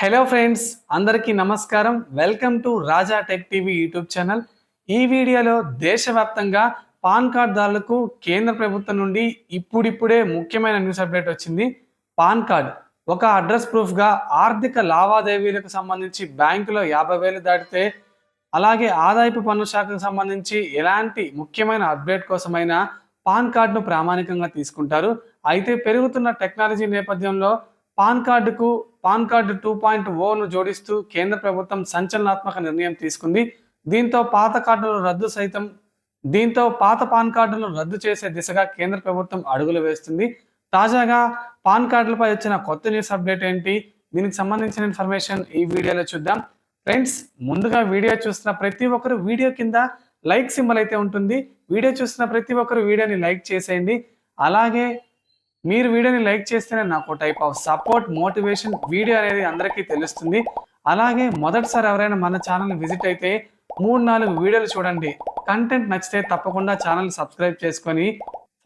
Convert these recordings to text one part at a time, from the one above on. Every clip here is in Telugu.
హలో ఫ్రెండ్స్ అందరికీ నమస్కారం. Welcome to Raja tech TV YouTube channel ఈ వీడియోలో దేశవ్యాప్తంగా పాన్ కార్డ్దారులకు కేంద్ర ప్రభుత్వం నుండి ఇప్పుడిప్పుడే ముఖ్యమైన న్యూస్ అప్డేట్ వచ్చింది. పాన్ కార్డ్ ఒక అడ్రస్ ప్రూఫ్గా ఆర్థిక లావాదేవీలకు సంబంధించి బ్యాంకులో యాభై వేలు దాటితే అలాగే ఆదాయపు పన్ను శాఖకు సంబంధించి ఎలాంటి ముఖ్యమైన అప్డేట్ కోసమైనా పాన్ కార్డును ప్రామాణికంగా తీసుకుంటారు. అయితే పెరుగుతున్న టెక్నాలజీ నేపథ్యంలో పాన్ కార్డుకు పాన్ కార్డు టూ పాయింట్ ఓను జోడిస్తూ కేంద్ర ప్రభుత్వం సంచలనాత్మక నిర్ణయం తీసుకుంది. దీంతో పాత కార్డుల రద్దు సైతం దీంతో పాత పాన్ కార్డులను రద్దు చేసే దిశగా కేంద్ర ప్రభుత్వం అడుగులు వేస్తుంది. తాజాగా పాన్ కార్డులపై వచ్చిన కొత్త న్యూస్ అప్డేట్ ఏంటి? దీనికి సంబంధించిన ఇన్ఫర్మేషన్ ఈ వీడియోలో చూద్దాం. ఫ్రెండ్స్ ముందుగా వీడియో చూస్తున్న ప్రతి ఒక్కరు వీడియో కింద లైక్ సింబల్ అయితే ఉంటుంది. వీడియో చూస్తున్న ప్రతి ఒక్కరు వీడియోని లైక్ చేసేయండి. అలాగే మీరు వీడియోని లైక్ చేస్తేనే నాకు type of support motivation video అనేది అందరికీ తెలుస్తుంది. అలాగే మొదటిసారి ఎవరైనా మన ఛానల్ విజిట్ అయితే మూడు నాలుగు వీడియోలు చూడండి. కంటెంట్ నచ్చితే తప్పకుండా ఛానల్ సబ్స్క్రైబ్ చేసుకొని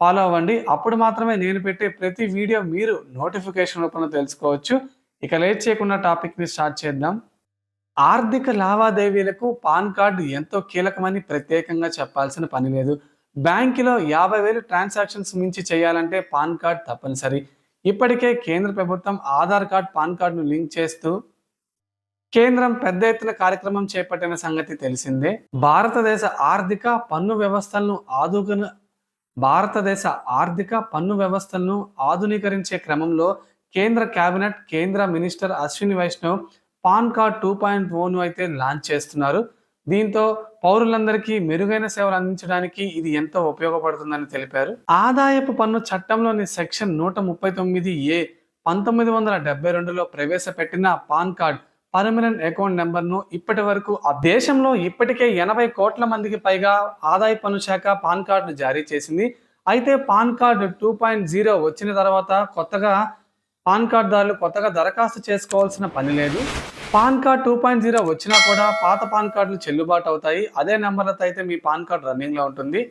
ఫాలో అవ్వండి. అప్పుడు మాత్రమే నేను పెట్టే ప్రతి వీడియో మీరు నోటిఫికేషన్ రూపంలో తెలుసుకోవచ్చు. ఇక లేట్ చేయకుండా టాపిక్ని స్టార్ట్ చేద్దాం. ఆర్థిక లావాదేవీలకు పాన్ కార్డు ఎంతో కీలకమని ప్రత్యేకంగా చెప్పాల్సిన పని లేదు. బ్యాంకులో యాభై వేలు ట్రాన్సాక్షన్స్ మించి చేయాలంటే పాన్ కార్డ్ తప్పనిసరి. ఇప్పటికే కేంద్ర ప్రభుత్వం ఆధార్ కార్డ్ పాన్ కార్డును లింక్ చేస్తూ కేంద్రం పెద్ద ఎత్తున కార్యక్రమం చేపట్టిన సంగతి తెలిసిందే. భారతదేశ ఆర్థిక పన్ను వ్యవస్థలను ఆధున భారతదేశ ఆర్థిక పన్ను వ్యవస్థలను ఆధునీకరించే క్రమంలో కేంద్ర కేబినెట్ కేంద్ర minister Ashwini Vaishnaw PAN card two point own అయితే లాంచ్ చేస్తున్నారు. దీంతో పౌరులందరికీ మెరుగైన సేవలు అందించడానికి ఇది ఎంతో ఉపయోగపడుతుందని తెలిపారు. ఆదాయపు పన్ను చట్టంలోని సెక్షన్ నూట ముప్పై తొమ్మిది ఏ పంతొమ్మిది వందల డెబ్బై రెండులో ప్రవేశపెట్టిన పాన్ కార్డ్ పర్మనెంట్ అకౌంట్ నెంబర్ను ఇప్పటి వరకు ఆ దేశంలో ఇప్పటికే ఎనభై కోట్ల మందికి పైగా ఆదాయ పన్ను శాఖ పాన్ కార్డును జారీ చేసింది. అయితే PAN card two point zero వచ్చిన తర్వాత కొత్తగా పాన్ కార్డ్దారులు కొత్తగా దరఖాస్తు చేసుకోవాల్సిన పని లేదు. PAN card two point zero వచ్చినా కూడా పాత పాన్ కార్డులు చెల్లుబాటు అవుతాయి. అదే నెంబర్లతో అయితే మీ పాన్ కార్డ్ రన్నింగ్లో ఉంటుంది.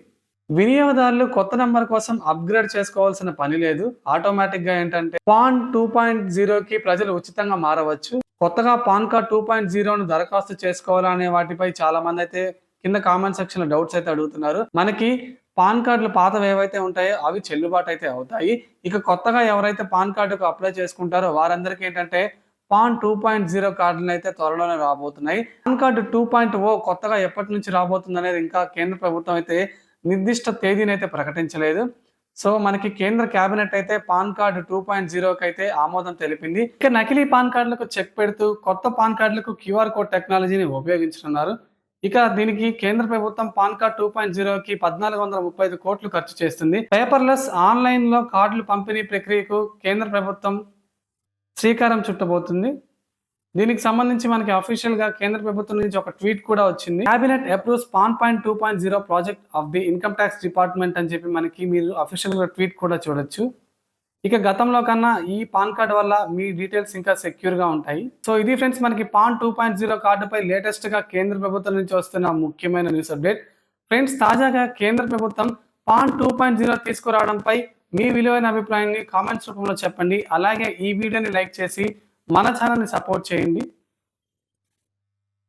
వినియోగదారులు కొత్త నెంబర్ కోసం అప్గ్రేడ్ చేసుకోవాల్సిన పని లేదు. ఆటోమేటిక్గా ఏంటంటే పాన్ టూ పాయింట్ జీరోకి ప్రజలు ఉచితంగా మారవచ్చు. కొత్తగా పాన్ కార్డ్ టూ పాయింట్ జీరోను దరఖాస్తు చేసుకోవాలనే వాటిపై చాలా మంది అయితే కింద కామెంట్ సెక్షన్లో డౌట్స్ అయితే అడుగుతున్నారు. మనకి పాన్ కార్డులు పాతవి ఏవైతే ఉంటాయో అవి చెల్లుబాటు అయితే అవుతాయి. ఇక కొత్తగా ఎవరైతే పాన్ కార్డుకు అప్లై చేసుకుంటారో వారందరికీ ఏంటంటే పాన్ టూ పాయింట్ జీరో కార్డులను అయితే త్వరలోనే రాబోతున్నాయి. PAN card two point O కొత్తగా ఎప్పటి నుంచి రాబోతుంది అనేది ఇంకా కేంద్ర ప్రభుత్వం అయితే నిర్దిష్ట తేదీని అయితే ప్రకటించలేదు. సో మనకి కేంద్ర కేబినెట్ అయితే పాన్ కార్డు టూ పాయింట్ జీరోకి అయితే ఆమోదం తెలిపింది. ఇక నకిలీ పాన్ కార్డులకు చెక్ పెడుతూ కొత్త పాన్ కార్డులకు క్యూఆర్ కోడ్ టెక్నాలజీని ఉపయోగించనున్నారు. ఇక దీనికి కేంద్ర ప్రభుత్వం పాన్ కార్డ్ టూ పాయింట్ జీరోకి పద్నాలుగు వందల ముప్పై ఐదు కోట్లు ఖర్చు చేస్తుంది. పేపర్లెస్ ఆన్లైన్లో కార్డులు పంపిణీ ప్రక్రియకు కేంద్ర ప్రభుత్వం శ్రీకారం చుట్టబోతుంది. దీనికి సంబంధించి మనకి అఫీషియల్గా కేంద్ర ప్రభుత్వం నుంచి ఒక ట్వీట్ కూడా వచ్చింది. Cabinet approves PAN point two point zero project of the income tax department అని చెప్పి మనకి మీరు అఫీషియల్గా ట్వీట్ కూడా చూడొచ్చు. ఇక గతంలో కన్నా ఈ పాన్ కార్డ్ వల్ల మీ డీటెయిల్స్ ఇంకా సెక్యూర్గా ఉంటాయి. సో ఇది ఫ్రెండ్స్ మనకి పాన్ టూ పాయింట్ జీరో కార్డుపై లేటెస్ట్గా కేంద్ర ప్రభుత్వం నుంచి వస్తున్న ముఖ్యమైన న్యూస్ అప్డేట్ ఫ్రెండ్స్ తాజాగా కేంద్ర ప్రభుత్వం పాన్ టూ పాయింట్ జీరో తీసుకురావడంపై మీ విలువైన అభిప్రాయాన్ని కామెంట్స్ రూపంలో చెప్పండి. అలాగే ఈ వీడియోని లైక్ చేసి మన ఛానల్ని సపోర్ట్ చేయండి.